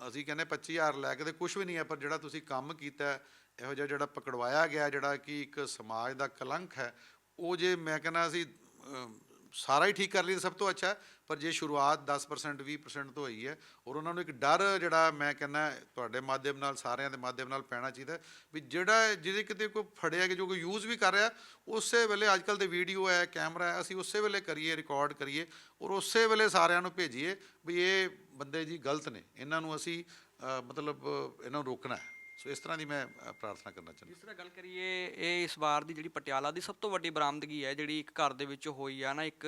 ਅਸੀਂ ਕਹਿੰਦੇ 25000 ਲੈ ਕੇ ਤੇ ਕੁਝ ਵੀ ਨਹੀਂ ਹੈ ਪਰ ਜਿਹੜਾ ਤੁਸੀਂ ਕੰਮ ਕੀਤਾ ਇਹੋ ਜਿਹਾ ਜਿਹੜਾ ਪਕੜਵਾਇਆ ਗਿਆ ਜਿਹੜਾ ਕਿ ਇੱਕ ਸਮਾਜ ਦਾ ਕਲੰਕ ਹੈ ਉਹ ਜੇ ਮੈਂ ਕਹਿੰਦਾ ਅਸੀਂ ਸਾਰਾ ਹੀ ਠੀਕ ਕਰ ਲਈ ਸਭ ਤੋਂ ਅੱਛਾ ਪਰ ਜੇ ਸ਼ੁਰੂਆਤ 10% 20% ਤੋਂ ਹੋਈ ਹੈ ਔਰ ਉਹਨਾਂ ਨੂੰ ਇੱਕ ਡਰ ਜਿਹੜਾ ਮੈਂ ਕਹਿੰਦਾ ਤੁਹਾਡੇ ਮਾਧਿਅਮ ਨਾਲ, ਸਾਰਿਆਂ ਦੇ ਮਾਧਿਅਮ ਨਾਲ ਪੈਣਾ ਚਾਹੀਦਾ ਵੀ ਜਿਹੜਾ ਜਿਹਦੇ ਕਿਤੇ ਕੋਈ ਫੜਿਆ ਕਿ ਜੋ ਕੋਈ ਯੂਜ਼ ਵੀ ਕਰ ਰਿਹਾ, ਉਸੇ ਵੇਲੇ ਅੱਜ ਕੱਲ੍ਹ ਦੇ ਵੀਡੀਓ ਹੈ ਕੈਮਰਾ ਹੈ, ਅਸੀਂ ਉਸੇ ਵੇਲੇ ਕਰੀਏ ਰਿਕਾਰਡ ਕਰੀਏ ਔਰ ਉਸੇ ਵੇਲੇ ਸਾਰਿਆਂ ਨੂੰ ਭੇਜੀਏ ਵੀ ਇਹ ਬੰਦੇ ਜੀ ਗਲਤ ਨੇ, ਇਹਨਾਂ ਨੂੰ ਅਸੀਂ ਮਤਲਬ ਇਹਨਾਂ ਨੂੰ ਰੋਕਣਾ ਹੈ। ਸੋ ਇਸ ਤਰ੍ਹਾਂ ਦੀ ਮੈਂ ਪ੍ਰਾਰਥਨਾ ਕਰਨਾ ਚਾਹੁੰਦਾ। ਜਿਸ ਤਰ੍ਹਾਂ ਗੱਲ ਕਰੀਏ ਇਹ ਇਸ ਵਾਰ ਦੀ ਜਿਹੜੀ ਪਟਿਆਲਾ ਦੀ ਸਭ ਤੋਂ ਵੱਡੀ ਬਰਾਮਦਗੀ ਹੈ ਜਿਹੜੀ ਇੱਕ ਘਰ ਦੇ ਵਿੱਚ ਹੋਈ ਆ ਨਾ ਇੱਕ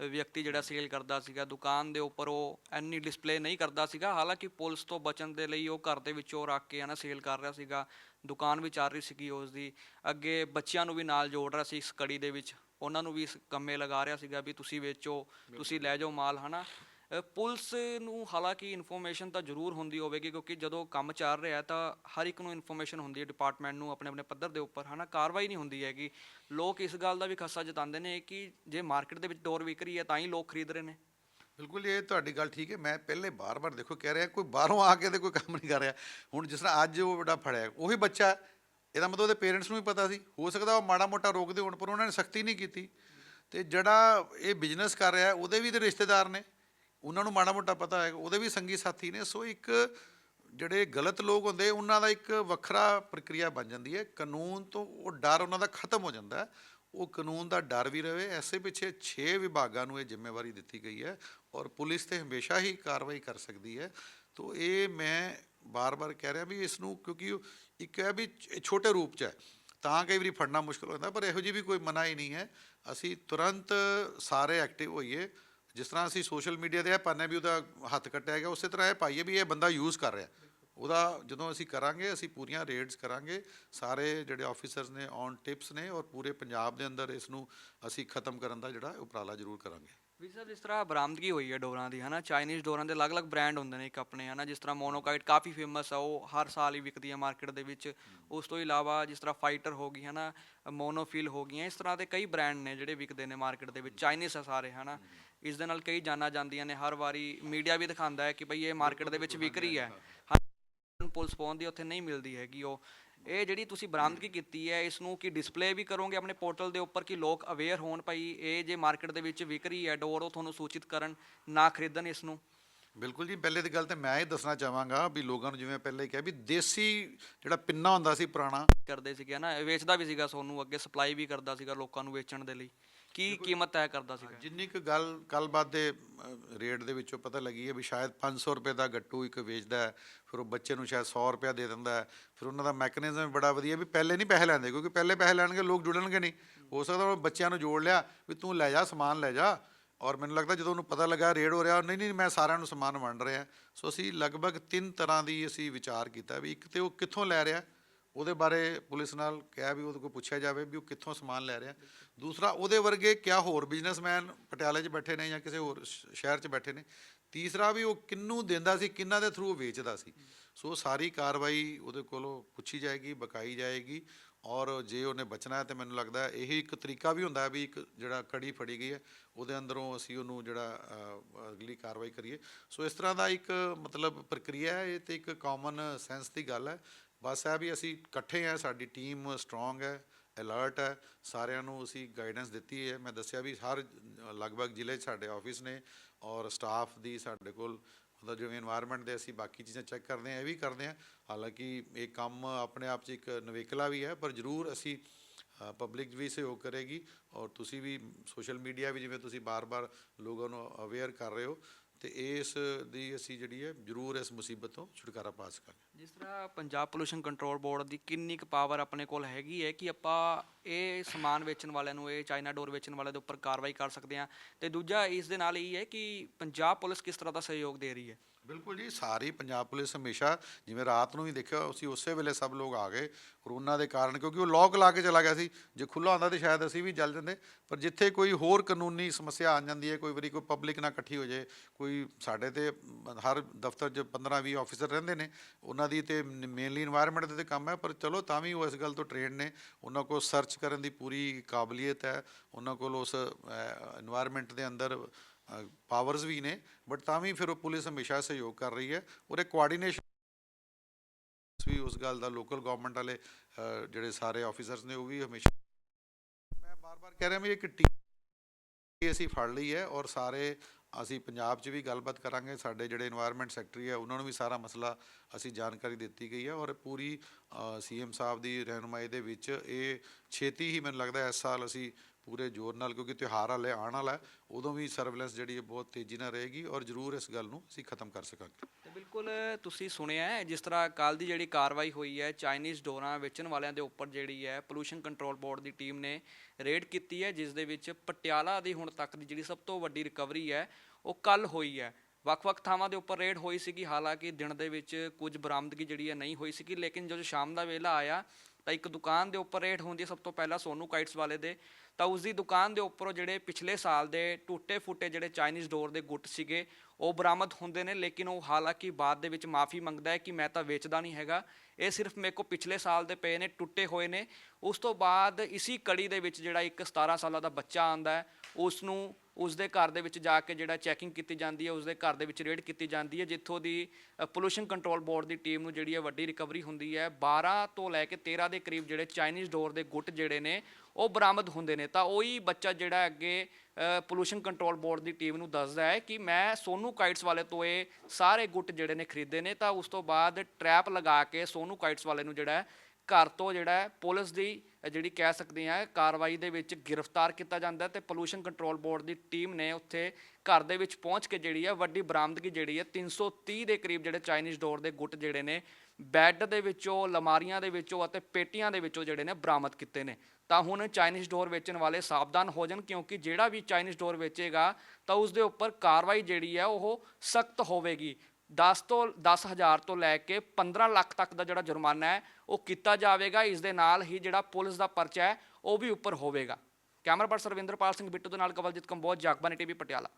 ਵਿਅਕਤੀ ਜਿਹੜਾ ਸੇਲ ਕਰਦਾ ਸੀਗਾ ਦੁਕਾਨ ਦੇ ਉੱਪਰ ਉਹ ਐਨੀ ਡਿਸਪਲੇ ਨਹੀਂ ਕਰਦਾ ਸੀਗਾ ਹਾਲਾਂਕਿ ਪੁਲਿਸ ਤੋਂ ਬਚਣ ਦੇ ਲਈ ਉਹ ਘਰ ਦੇ ਵਿੱਚੋਂ ਰੱਖ ਕੇ ਆ ਨਾ ਸੇਲ ਕਰ ਰਿਹਾ ਸੀਗਾ ਦੁਕਾਨ ਵੀ ਚੱਲ ਰਹੀ ਸੀਗੀ ਉਸ ਦੀ। ਅੱਗੇ ਬੱਚਿਆਂ ਨੂੰ ਵੀ ਨਾਲ ਜੋੜ ਰਿਹਾ ਸੀ ਇਸ ਕੜੀ ਦੇ ਵਿੱਚ ਉਹਨਾਂ ਨੂੰ ਵੀ ਇਸ ਕੰਮੇ ਲਗਾ ਰਿਹਾ ਸੀਗਾ ਵੀ ਤੁਸੀਂ ਵੇਚੋ ਤੁਸੀਂ ਲੈ ਜਾਓ ਮਾਲ ਹਨਾ ਅ, ਪੁਲਿਸ ਨੂੰ ਹਾਲਾਂਕਿ ਇਨਫੋਰਮੇਸ਼ਨ ਤਾਂ ਜ਼ਰੂਰ ਹੁੰਦੀ ਹੋਵੇਗੀ, ਕਿਉਂਕਿ ਜਦੋਂ ਕੰਮ ਚੱਲ ਰਿਹਾ ਤਾਂ ਹਰ ਇੱਕ ਨੂੰ ਇਨਫੋਰਮੇਸ਼ਨ ਹੁੰਦੀ ਹੈ ਡਿਪਾਰਟਮੈਂਟ ਨੂੰ ਆਪਣੇ ਆਪਣੇ ਪੱਧਰ ਦੇ ਉੱਪਰ, ਹਨਾ? ਕਾਰਵਾਈ ਨਹੀਂ ਹੁੰਦੀ ਹੈਗੀ। ਲੋਕ ਇਸ ਗੱਲ ਦਾ ਵੀ ਖੱਸਾ ਜਤਾਉਂਦੇ ਨੇ ਕਿ ਜੇ ਮਾਰਕੀਟ ਦੇ ਵਿੱਚ ਡੋਰ ਵਿਕ ਰਹੀ ਹੈ ਤਾਂ ਹੀ ਲੋਕ ਖਰੀਦ ਰਹੇ ਨੇ। ਬਿਲਕੁਲ, ਇਹ ਤੁਹਾਡੀ ਗੱਲ ਠੀਕ ਹੈ। ਮੈਂ ਪਹਿਲੇ ਬਾਰ-ਬਾਰ ਦੇਖੋ, ਕਹਿ ਰਿਹਾ ਕੋਈ ਬਾਹਰੋਂ ਆ ਕੇ ਤੇ ਕੋਈ ਕੰਮ ਨਹੀਂ ਕਰ ਰਿਹਾ। ਹੁਣ ਜਿਸ ਤਰ੍ਹਾਂ ਅੱਜ ਉਹ ਬੜਾ ਫੜਿਆ, ਉਹੀ ਬੱਚਾ ਇਹਦਾ ਮਤਲਬ ਉਹਦੇ ਪੇਰੈਂਟਸ ਨੂੰ ਵੀ ਪਤਾ ਸੀ। ਹੋ ਸਕਦਾ ਉਹ ਮਾੜਾ ਮੋਟਾ ਰੋਕਦੇ ਹੋਣ, ਪਰ ਉਹਨਾਂ ਨੇ ਸਖਤੀ ਨਹੀਂ ਕੀਤੀ। ਤੇ ਜਿਹੜਾ ਇਹ ਬਿਜ਼ਨਸ ਕਰ ਰਿਹਾ, ਉਹਦੇ ਵੀ ਤੇ ਰਿਸ਼ਤੇਦਾਰ ਨੇ। ਉਹਨਾਂ ਨੂੰ ਮਾੜਾ ਮੋਟਾ ਪਤਾ ਹੈ, ਉਹਦੇ ਵੀ ਸੰਗੀ ਸਾਥੀ ਨੇ, ਸੋ ਇੱਕ ਜਿਹੜੇ ਗਲਤ ਲੋਕ ਹੁੰਦੇ, ਉਹਨਾਂ ਦਾ ਇੱਕ ਵੱਖਰਾ ਪ੍ਰਕਿਰਿਆ ਬਣ ਜਾਂਦੀ ਹੈ। ਕਾਨੂੰਨ ਤੋਂ ਉਹ ਡਰ ਉਹਨਾਂ ਦਾ ਖਤਮ ਹੋ ਜਾਂਦਾ ਹੈ। ਉਹ ਕਾਨੂੰਨ ਦਾ ਡਰ ਵੀ ਰਵੇ ਐਸੇ ਪਿੱਛੇ 6 ਵਿਭਾਗਾਂ ਨੂੰ ਇਹ ਜ਼ਿੰਮੇਵਾਰੀ ਦਿੱਤੀ ਗਈ ਹੈ ਔਰ ਪੁਲਿਸ ਤੇ ਹਮੇਸ਼ਾ ਹੀ ਕਾਰਵਾਈ ਕਰ ਸਕਦੀ ਹੈ। ਤੋ ਇਹ ਮੈਂ ਬਾਰ-ਬਾਰ ਕਹਿ ਰਿਹਾ ਵੀ ਇਸ ਨੂੰ ਕਿਉਂਕਿ ਇੱਕ ਹੈ ਵੀ ਛੋਟੇ ਰੂਪ 'ਚ ਹੈ, ਤਾਂ ਕਈ ਵਾਰੀ ਫੜਨਾ ਮੁਸ਼ਕਲ ਹੋ ਜਾਂਦਾ, ਪਰ ਇਹੋ ਜਿਹੀ ਵੀ ਕੋਈ ਮਨਾਹੀ ਨਹੀਂ ਹੈ। ਅਸੀਂ ਤੁਰੰਤ ਸਾਰੇ ਐਕਟਿਵ ਹੋਈਏ ਜਿਸ ਤਰ੍ਹਾਂ ਅਸੀਂ ਸੋਸ਼ਲ ਮੀਡੀਆ ਤੇ ਇਹ ਪਾਉਂਦੇ ਵੀ ਉਹਦਾ ਹੱਥ ਕੱਟਿਆ ਗਿਆ, ਉਸੇ ਤਰ੍ਹਾਂ ਇਹ ਪਾਈਏ ਵੀ ਇਹ ਬੰਦਾ ਯੂਜ਼ ਕਰ ਰਿਹਾ। ਉਹਦਾ ਜਦੋਂ ਅਸੀਂ ਕਰਾਂਗੇ, ਅਸੀਂ ਪੂਰੀਆਂ ਰੇਡਸ ਕਰਾਂਗੇ, ਸਾਰੇ ਜਿਹੜੇ ਆਫੀਸਰਸ ਨੇ ਔਨ ਟਿਪਸ ਨੇ ਔਰ ਪੂਰੇ ਪੰਜਾਬ ਦੇ ਅੰਦਰ ਇਸ ਨੂੰ ਅਸੀਂ ਖਤਮ ਕਰਨ ਦਾ ਜਿਹੜਾ ਉਪਰਾਲਾ ਜ਼ਰੂਰ ਕਰਾਂਗੇ। ਵੀ ਸਰ, ਜਿਸ ਤਰ੍ਹਾਂ ਬਰਾਮਦਗੀ ਹੋਈ ਹੈ ਡੋਰਾਂ ਦੀ, ਹਨਾ? ਚਾਈਨੀਜ਼ ਡੋਰਾਂ ਦੇ ਅਲੱਗ-ਅਲੱਗ ਬ੍ਰਾਂਡ ਹੁੰਦੇ ਨੇ ਇੱਕ ਆਪਣੇ, ਹਨਾ? ਜਿਸ ਤਰ੍ਹਾਂ ਮੋਨੋਕਾਈਟ ਕਾਫੀ ਫੇਮਸ ਆ, ਉਹ ਹਰ ਸਾਲ ਹੀ ਵਿਕਦੀ ਹੈ ਮਾਰਕੀਟ ਦੇ ਵਿੱਚ। ਉਸ ਤੋਂ ਇਲਾਵਾ ਜਿਸ ਤਰ੍ਹਾਂ ਫਾਈਟਰ ਹੋ ਗਈ, ਹਨਾ? ਮੋਨੋਫਿਲ ਹੋ ਗਈਆਂ, ਇਸ ਤਰ੍ਹਾਂ ਦੇ ਕਈ ਬ੍ਰਾਂਡ ਨੇ ਜਿਹੜੇ ਵਿਕਦੇ ਨੇ ਮਾਰਕੀਟ ਦੇ ਵਿੱਚ ਚਾਈਨੀਜ਼ ਆ ਸਾਰੇ, ਹਨਾ? ਇਸ ਦੇ ਨਾਲ ਕਈ ਜਾਨਾਂ ਜਾਂਦੀਆਂ ਨੇ, ਹਰ ਵਾਰੀ ਮੀਡੀਆ ਵੀ ਦਿਖਾਉਂਦਾ ਹੈ ਕਿ ਭਈ ਇਹ ਮਾਰਕੀਟ ਦੇ ਵਿੱਚ ਵਿਕ ਰਹੀ ਹੈ। ਹਰ ਪੁਲਿਸ ਪਹੁੰਚਦੀ ਉੱਥੇ ਨਹੀਂ ਮਿਲਦੀ ਹੈਗੀ ਉਹ। ਇਹ ਜਿਹੜੀ ਤੁਸੀਂ ਬਰਾਮਦਗੀ ਕੀਤੀ ਹੈ ਇਸ ਨੂੰ ਕੀ ਡਿਸਪਲੇ ਵੀ ਕਰੋਗੇ ਆਪਣੇ ਪੋਰਟਲ ਦੇ ਉੱਪਰ ਕਿ ਲੋਕ ਅਵੇਅਰ ਹੋਣ ਭਾਈ ਇਹ ਜੇ ਮਾਰਕੀਟ ਦੇ ਵਿੱਚ ਵਿਕ ਰਹੀ ਹੈ ਡੋਰ ਉਹ ਤੁਹਾਨੂੰ ਸੂਚਿਤ ਕਰਨ ਨਾ ਖਰੀਦਣ ਇਸ ਨੂੰ ਬਿਲਕੁਲ ਜੀ ਪਹਿਲੇ ਦੀ ਗੱਲ ਤੇ ਮੈਂ ਇਹ ਦੱਸਣਾ ਚਾਹਾਂਗਾ ਵੀ ਲੋਕਾਂ ਨੂੰ ਜਿਵੇਂ ਪਹਿਲੇ ਕਿਹਾ ਵੀ ਦੇਸੀ ਜਿਹੜਾ ਪਿੰਨਾ ਹੁੰਦਾ ਸੀ ਪੁਰਾਣਾ। ਕਰਦੇ ਸੀਗੇ ਨਾ ਵੇਚਦਾ ਵੀ ਸੀਗਾ ਸੋਨੂੰ ਅੱਗੇ ਸਪਲਾਈ ਵੀ ਕਰਦਾ ਸੀਗਾ ਲੋਕਾਂ ਨੂੰ ਵੇਚਣ ਦੇ ਲਈ। ਕੀ ਕੀਮਤ ਤੈਅ ਕਰਦਾ ਸੀਗਾ? ਜਿੰਨੀ ਕੁ ਗੱਲ ਗੱਲਬਾਤ ਦੇ ਰੇਟ ਦੇ ਵਿੱਚੋਂ ਪਤਾ ਲੱਗੀ ਹੈ ਵੀ ਸ਼ਾਇਦ 500 ਰੁਪਏ ਦਾ ਗੱਟੂ ਇੱਕ ਵੇਚਦਾ ਹੈ ਫਿਰ ਉਹ ਬੱਚੇ ਨੂੰ ਸ਼ਾਇਦ 100 ਰੁਪਏ ਦੇ ਦਿੰਦਾ ਹੈ ਫਿਰ ਉਹਨਾਂ ਦਾ ਮੈਕੈਨਿਜ਼ਮ ਬੜਾ ਵਧੀਆ ਵੀ ਪਹਿਲੇ ਨਹੀਂ ਪੈਸੇ ਲੈਂਦੇ ਕਿਉਂਕਿ ਪਹਿਲੇ ਪੈਸੇ ਲੈਣਗੇ ਲੋਕ ਜੁੜਨਗੇ ਨਹੀਂ। ਹੋ ਸਕਦਾ ਉਹ ਬੱਚਿਆਂ ਨੂੰ ਜੋੜ ਲਿਆ ਵੀ ਤੂੰ ਲੈ ਜਾ ਸਮਾਨ ਲੈ ਜਾ। ਔਰ ਮੈਨੂੰ ਲੱਗਦਾ ਜਦੋਂ ਉਹਨੂੰ ਪਤਾ ਲੱਗਾ ਰੇਡ ਹੋ ਰਿਹਾ ਨਹੀਂ ਨਹੀਂ ਮੈਂ ਸਾਰਿਆਂ ਨੂੰ ਸਮਾਨ ਵੰਡ ਰਿਹਾ। ਸੋ ਅਸੀਂ ਲਗਭਗ ਤਿੰਨ ਤਰ੍ਹਾਂ ਦੀ ਅਸੀਂ ਵਿਚਾਰ ਕੀਤਾ ਵੀ ਇੱਕ ਤੇ ਉਹ ਕਿੱਥੋਂ ਲੈ ਰਿਹਾ ਉਹਦੇ ਬਾਰੇ ਪੁਲਿਸ ਨਾਲ ਕਿਹਾ ਵੀ ਉਹਦੇ ਕੋਲ ਪੁੱਛਿਆ ਜਾਵੇ ਵੀ ਉਹ ਕਿੱਥੋਂ ਸਮਾਨ ਲੈ ਰਿਹਾ। ਦੂਸਰਾ, ਉਹਦੇ ਵਰਗੇ ਕਿਆ ਹੋਰ ਬਿਜ਼ਨਸਮੈਨ ਪਟਿਆਲੇ 'ਚ ਬੈਠੇ ਨੇ ਜਾਂ ਕਿਸੇ ਹੋਰ ਸ਼- ਸ਼ਹਿਰ 'ਚ ਬੈਠੇ ਨੇ। ਤੀਸਰਾ ਵੀ ਉਹ ਕਿੰਨੂੰ ਦਿੰਦਾ ਸੀ, ਕਿੰਨਾਂ ਦੇ ਥਰੂ ਵੇਚਦਾ ਸੀ। ਸੋ ਸਾਰੀ ਕਾਰਵਾਈ ਉਹਦੇ ਕੋਲੋਂ ਪੁੱਛੀ ਜਾਏਗੀ, ਬਕਾਈ ਜਾਏਗੀ ਔਰ ਜੇ ਉਹਨੇ ਬਚਣਾ ਹੈ ਤੇ ਮੈਨੂੰ ਲੱਗਦਾ ਹੈ ਇਹੀ ਇੱਕ ਤਰੀਕਾ ਵੀ ਹੁੰਦਾ ਹੈ ਵੀ ਇੱਕ ਜਿਹੜਾ ਕੜੀ ਫੜੀ ਗਈ ਹੈ, ਉਹਦੇ ਅੰਦਰੋਂ ਅਸੀਂ ਉਹਨੂੰ ਜਿਹੜਾ ਅਗਲੀ ਕਾਰਵਾਈ ਕਰੀਏ। ਸੋ ਇਸ ਤਰ੍ਹਾਂ ਦਾ ਇੱਕ ਮਤਲਬ ਪ੍ਰਕਿਰਿਆ ਹੈ, ਇਹ ਤੇ ਇੱਕ ਕਾਮਨ ਸੈਂਸ ਦੀ ਗੱਲ ਹੈ। ਬਸ ਹੈ ਵੀ ਅਸੀਂ ਇਕੱਠੇ ਆ ਸਾਡੀ ਟੀਮ ਸਟਰੋਂਗ ਹੈ ਅਲਰਟ ਹੈ, ਸਾਰਿਆਂ ਨੂੰ ਅਸੀਂ ਗਾਈਡੈਂਸ ਦਿੱਤੀ ਹੈ। ਮੈਂ ਦੱਸਿਆ ਵੀ ਹਰ ਲਗਭਗ ਜ਼ਿਲ੍ਹੇ 'ਚ ਸਾਡੇ ਆਫਿਸ ਨੇ ਔਰ ਸਟਾਫ ਦੀ ਸਾਡੇ ਕੋਲ ਮਤਲਬ ਜਿਵੇਂ এনवायरमेंट ਦੇ ਅਸੀਂ ਬਾਕੀ ਚੀਜ਼ਾਂ ਚੈੱਕ ਕਰਦੇ ਆ ਇਹ ਵੀ ਕਰਦੇ ਆ ਹਾਲਾਂਕਿ ਇਹ ਕੰਮ ਆਪਣੇ ਆਪ 'ਚ ਇੱਕ ਨਵੇਕਲਾ ਵੀ ਹੈ, ਪਰ ਜ਼ਰੂਰ ਅਸੀਂ ਪਬਲਿਕ ਵੀ ਸਹਿਯੋਗ ਕਰੇਗੀ। ਔਰ ਤੁਸੀਂ ਵੀ ਸੋਸ਼ਲ ਮੀਡੀਆ ਵੀ ਜਿਵੇਂ ਤੁਸੀਂ ਬਾਰ-ਬਾਰ ਲੋਕਾਂ ਨੂੰ ਅਵੇਅਰ ਕਰ ਰਹੇ ਹੋ ਤੇ ਇਸ ਦੀ ਅਸੀਂ ਜਿਹੜੀ ਹੈ ਜ਼ਰੂਰ ਇਸ ਮੁਸੀਬਤ ਤੋਂ ਛੁਟਕਾਰਾ ਪਾ ਸਕਾਂਗੇ। ਜਿਸ ਤਰ੍ਹਾਂ ਪੰਜਾਬ ਪੋਲੂਸ਼ਨ ਕੰਟਰੋਲ ਬੋਰਡ ਦੀ ਕਿੰਨੀ ਕੁ ਪਾਵਰ ਆਪਣੇ ਕੋਲ ਹੈਗੀ ਹੈ ਕਿ ਆਪਾਂ ਇਹ ਸਮਾਨ ਵੇਚਣ ਵਾਲਿਆਂ ਨੂੰ, ਇਹ ਚਾਈਨਾ ਡੋਰ ਵੇਚਣ ਵਾਲਿਆਂ ਦੇ ਉੱਪਰ ਕਾਰਵਾਈ ਕਰ ਸਕਦੇ ਹਾਂ। ਤੇ ਦੂਜਾ ਇਸ ਦੇ ਨਾਲ ਇਹ ਹੈ ਕਿ ਪੰਜਾਬ ਪੁਲਿਸ ਕਿਸ ਤਰ੍ਹਾਂ ਦਾ ਸਹਿਯੋਗ ਦੇ ਰਹੀ ਹੈ? ਬਿਲਕੁਲ ਜੀ, ਸਾਰੀ ਪੰਜਾਬ ਪੁਲਿਸ ਹਮੇਸ਼ਾ ਜਿਵੇਂ ਰਾਤ ਨੂੰ ਵੀ ਦੇਖਿਆ, ਅਸੀਂ ਉਸੇ ਵੇਲੇ ਸਭ ਲੋਕ ਆ ਗਏ ਕਰੋਨਾ ਦੇ ਕਾਰਨ, ਕਿਉਂਕਿ ਉਹ ਲੋਕ ਲਾ ਕੇ ਚਲਾ ਗਿਆ ਸੀ। ਜੇ ਖੁੱਲਾ ਹੁੰਦਾ ਤਾਂ ਸ਼ਾਇਦ ਅਸੀਂ ਵੀ ਜਲ ਜਾਂਦੇ। ਪਰ ਜਿੱਥੇ ਕੋਈ ਹੋਰ ਕਾਨੂੰਨੀ ਸਮੱਸਿਆ ਆ ਜਾਂਦੀ ਹੈ, ਕੋਈ ਵਾਰੀ ਕੋਈ ਪਬਲਿਕ ਨਾ ਇਕੱਠੀ ਹੋ ਜੇ ਕੋਈ ਸਾਡੇ ਤੇ, ਹਰ ਦਫ਼ਤਰ 'ਚ 15-20 ਆਫੀਸਰ ਰਹਿੰਦੇ ਨੇ, ਉਹਨਾਂ ਦੀ ਤੇ ਮੇਨਲੀ এনवायरमेंट ਦੇ ਤੇ ਕੰਮ ਹੈ, ਪਰ ਚਲੋ ਤਾਂ ਵੀ ਉਹ ਇਸ ਗੱਲ ਤੋਂ ਟ੍ਰੇਨ ਨੇ। ਉਹਨਾਂ ਕੋਲ ਸਰਚ ਕਰਨ ਦੀ ਪੂਰੀ ਕਾਬਲੀਅਤ ਹੈ, ਉਹਨਾਂ ਕੋਲ ਉਸ এনवायरमेंट ਦੇ ਅੰਦਰ ਪਾਵਰਸ ਵੀ ਨੇ ਬਟ ਤਾਂ ਵੀ ਫਿਰ ਉਹ ਪੁਲਿਸ ਹਮੇਸ਼ਾ ਸਹਿਯੋਗ ਕਰ ਰਹੀ ਹੈ। ਔਰ ਉਹਦੇ ਕੋਆਰਡੀਨੇਸ਼ਨ ਵੀ ਉਸ ਗੱਲ ਦਾ ਲੋਕਲ ਗਵਰਨਮੈਂਟ ਵਾਲੇ ਜਿਹੜੇ ਸਾਰੇ ਆਫੀਸਰਸ ਨੇ, ਉਹ ਵੀ ਹਮੇਸ਼ਾ ਮੈਂ ਬਾਰ-ਬਾਰ ਕਹਿ ਰਿਹਾ ਮੈਂ ਇੱਕ ਟੀਮ ਅਸੀਂ ਫੜ ਲਈ ਹੈ ਔਰ ਸਾਰੇ ਅਸੀਂ ਪੰਜਾਬ 'ਚ ਵੀ ਗੱਲਬਾਤ ਕਰਾਂਗੇ। ਸਾਡੇ ਜਿਹੜੇ এনवायरमेंट ਸੈਕਟਰੀ ਹੈ, ਉਹਨਾਂ ਨੂੰ ਵੀ ਸਾਰਾ ਮਸਲਾ ਅਸੀਂ ਜਾਣਕਾਰੀ ਦਿੱਤੀ ਗਈ ਹੈ ਔਰ ਪੂਰੀ ਸੀਐਮ ਸਾਹਿਬ ਦੀ ਰਹਿਨਮਾਈ ਦੇ ਵਿੱਚ ਇਹ ਛੇਤੀ ਹੀ ਮੈਨੂੰ ਲੱਗਦਾ ਇਸ ਸਾਲ ਅਸੀਂ ਪੂਰੇ ਜ਼ੋਰ ਨਾਲ ਕਿਉਂਕਿ ਤਿਉਹਾਰ ਵਾਲੇ ਆਉਣ ਵਾਲਾ ਉਦੋਂ ਵੀ ਸਰਵੇਲੈਂਸ ਜਿਹੜੀ ਹੈ ਬਹੁਤ ਤੇਜ਼ੀ ਨਾਲ ਰਹੇਗੀ ਔਰ ਜ਼ਰੂਰ ਇਸ ਗੱਲ ਨੂੰ ਅਸੀਂ ਖਤਮ ਕਰ ਸਕਾਂਗੇ। ਤੇ ਬਿਲਕੁਲ ਤੁਸੀਂ ਸੁਣਿਆ ਹੈ, ਜਿਸ ਤਰ੍ਹਾਂ ਕੱਲ ਦੀ ਜਿਹੜੀ ਕਾਰਵਾਈ ਹੋਈ ਹੈ ਚਾਈਨੀਜ਼ ਡੋਰਾਂ ਵੇਚਣ ਵਾਲਿਆਂ ਦੇ ਉੱਪਰ ਜਿਹੜੀ ਹੈ ਪੋਲੂਸ਼ਨ ਕੰਟਰੋਲ ਬੋਰਡ ਦੀ ਟੀਮ ਨੇ ਰੇਡ ਕੀਤੀ ਹੈ ਜਿਸ ਦੇ ਵਿੱਚ ਪਟਿਆਲਾ ਦੀ ਹੁਣ ਤੱਕ ਦੀ ਜਿਹੜੀ ਸਭ ਤੋਂ ਵੱਡੀ ਰਿਕਵਰੀ ਹੈ ਉਹ ਕੱਲ ਹੋਈ ਹੈ। ਵੱਖ-ਵੱਖ ਥਾਵਾਂ ਦੇ ਉੱਪਰ ਰੇਡ ਹੋਈ ਸੀਗੀ ਹਾਲਾਂਕਿ ਦਿਨ ਦੇ ਵਿੱਚ ਕੁਝ ਬਰਾਮਦਗੀ ਜਿਹੜੀ ਹੈ ਨਹੀਂ ਹੋਈ ਸੀਗੀ ਲੇਕਿਨ ਜਦੋਂ ਸ਼ਾਮ ਦਾ ਵੇਲਾ ਆਇਆ ਤਾਂ ਇੱਕ ਦੁਕਾਨ ਦੇ ਉੱਪਰ ਰੇਡ ਹੁੰਦੀ ਹੈ ਸਭ ਤੋਂ ਪਹਿਲਾਂ ਸੋਨੂ ਕਾਈਟਸ ਵਾਲੇ ਦੇ। ਤਾਂ ਉਸ ਦੀ ਦੁਕਾਨ ਦੇ ਉੱਪਰੋਂ ਜਿਹੜੇ ਪਿਛਲੇ ਸਾਲ ਦੇ ਟੁੱਟੇ ਫੁੱਟੇ ਜਿਹੜੇ ਚਾਈਨੀਜ਼ ਡੋਰ ਦੇ ਗੁੱਟ ਸੀਗੇ, ਉਹ ਬਰਾਮਦ ਹੁੰਦੇ ਨੇ, ਲੇਕਿਨ ਉਹ ਹਾਲਾਂਕਿ ਬਾਅਦ ਦੇ ਵਿੱਚ ਮਾਫੀ ਮੰਗਦਾ ਹੈ ਕਿ ਮੈਂ ਤਾਂ ਵੇਚਦਾ ਨਹੀਂ ਹੈਗਾ। ਇਹ ਸਿਰਫ ਮੇਰੇ ਕੋ ਪਿਛਲੇ ਸਾਲ ਦੇ ਪਏ ਨੇ, ਟੁੱਟੇ ਹੋਏ ਨੇ। ਉਸ ਤੋਂ ਬਾਅਦ ਇਸੀ ਕੜੀ ਦੇ ਵਿੱਚ ਜਿਹੜਾ ਇੱਕ 17 ਸਾਲਾਂ ਦਾ ਬੱਚਾ ਆਂਦਾ ਹੈ ਉਸ ਨੂੰ ਉਸ ਦੇ ਘਰ ਦੇ ਵਿੱਚ ਜਾ ਕੇ ਜਿਹੜਾ ਚੈਕਿੰਗ ਕੀਤੀ ਜਾਂਦੀ ਹੈ ਉਸ ਦੇ ਘਰ ਦੇ ਵਿੱਚ ਰੇਡ ਕੀਤੀ ਜਾਂਦੀ ਹੈ, ਜਿੱਥੋਂ ਦੀ ਪੋਲੂਸ਼ਨ ਕੰਟਰੋਲ ਬੋਰਡ ਦੀ ਟੀਮ ਨੂੰ ਜਿਹੜੀ ਹੈ ਵੱਡੀ ਰਿਕਵਰੀ ਹੁੰਦੀ ਹੈ। 12 ਤੋਂ ਲੈ ਕੇ 13 ਦੇ ਕਰੀਬ ਜਿਹੜੇ ਚਾਈਨੀਜ਼ ਡੋਰ ਦੇ ਗੁੱਟ ਜਿਹੜੇ ਨੇ ਉਹ ਬਰਾਮਦ ਹੁੰਦੇ ਨੇ। ਤਾਂ ਉਹੀ ਬੱਚਾ ਜਿਹੜਾ ਅੱਗੇ ਪੋਲੂਸ਼ਨ ਕੰਟਰੋਲ ਬੋਰਡ ਦੀ ਟੀਮ ਨੂੰ ਦੱਸਦਾ ਹੈ ਕਿ ਮੈਂ ਸੋਨੂ ਕਾਈਟਸ ਵਾਲੇ ਤੋਂ ਇਹ ਸਾਰੇ ਗੁੱਟ ਜਿਹੜੇ ਨੇ ਖਰੀਦੇ ਨੇ। ਤਾਂ ਉਸ ਤੋਂ ਬਾਅਦ ਟਰੈਪ ਲਗਾ ਕੇ ਸੋਨੂ ਕਾਈਟਸ ਵਾਲੇ ਨੂੰ ਜਿਹੜਾ ਘਰ ਤੋਂ ਜਿਹੜਾ ਪੁਲਿਸ ਦੀ ਜਿਹੜੀ ਕਹਿ ਸਕਦੇ ਆ ਕਾਰਵਾਈ ਦੇ ਵਿੱਚ ਗ੍ਰਿਫਤਾਰ ਕੀਤਾ ਜਾਂਦਾ ਹੈ ਤੇ ਪੋਲੂਸ਼ਨ ਕੰਟਰੋਲ ਬੋਰਡ ਦੀ ਟੀਮ ਨੇ ਉੱਥੇ ਘਰ ਦੇ ਵਿੱਚ ਪਹੁੰਚ ਕੇ ਜਿਹੜੀ ਹੈ ਵੱਡੀ ਬਰਾਮਦਗੀ ਜਿਹੜੀ ਹੈ 330 ਦੇ ਕਰੀਬ ਜਿਹੜੇ ਚਾਈਨੀਜ਼ ਡੋਰ ਦੇ ਗੁੱਟ ਜਿਹੜੇ ਨੇ, ਬੈੱਡ ਦੇ ਵਿੱਚੋਂ ਲਮਾਰੀਆਂ ਦੇ ਵਿੱਚੋਂ ਅਤੇ ਪੇਟੀਆਂ ਦੇ ਵਿੱਚੋਂ ਜਿਹੜੇ ਨੇ ਬਰਾਮਦ ਕੀਤੇ ਨੇ। ਤਾਂ ਹੁਣ ਚਾਈਨੀਜ਼ ਡੋਰ ਵੇਚਣ ਵਾਲੇ ਸਾਵਧਾਨ ਹੋ ਜਾਣ ਕਿਉਂਕਿ ਜਿਹੜਾ ਵੀ ਚਾਈਨੀਜ਼ ਡੋਰ ਵੇਚੇਗਾ ਤਾਂ ਉਸ ਦੇ ਉੱਪਰ ਕਾਰਵਾਈ ਜਿਹੜੀ ਹੈ ਉਹ ਸਖਤ ਹੋਵੇਗੀ। 10 ਤੋਂ 10000 ਤੋਂ ਲੈ ਕੇ 15 ਲੱਖ ਤੱਕ ਦਾ ਜਿਹੜਾ ਜੁਰਮਾਨਾ ਹੈ, ਉਹ ਕੀਤਾ ਜਾਵੇਗਾ। ਇਸ ਦੇ ਨਾਲ ਹੀ ਜਿਹੜਾ ਪੁਲਿਸ ਦਾ ਪਰਚਾ ਹੈ, ਉਹ ਵੀ ਉੱਪਰ ਹੋਵੇਗਾ। ਕੈਮਰਾ ਪਰਸਨ ਰਵਿੰਦਰਪਾਲ ਸਿੰਘ ਬਿੱਟੂ ਦੇ ਨਾਲ ਕਵਲਜੀਤ ਕੰਬੋਜ, ਜਗਬਾਨੀ ਟੀਵੀ ਪਟਿਆਲਾ।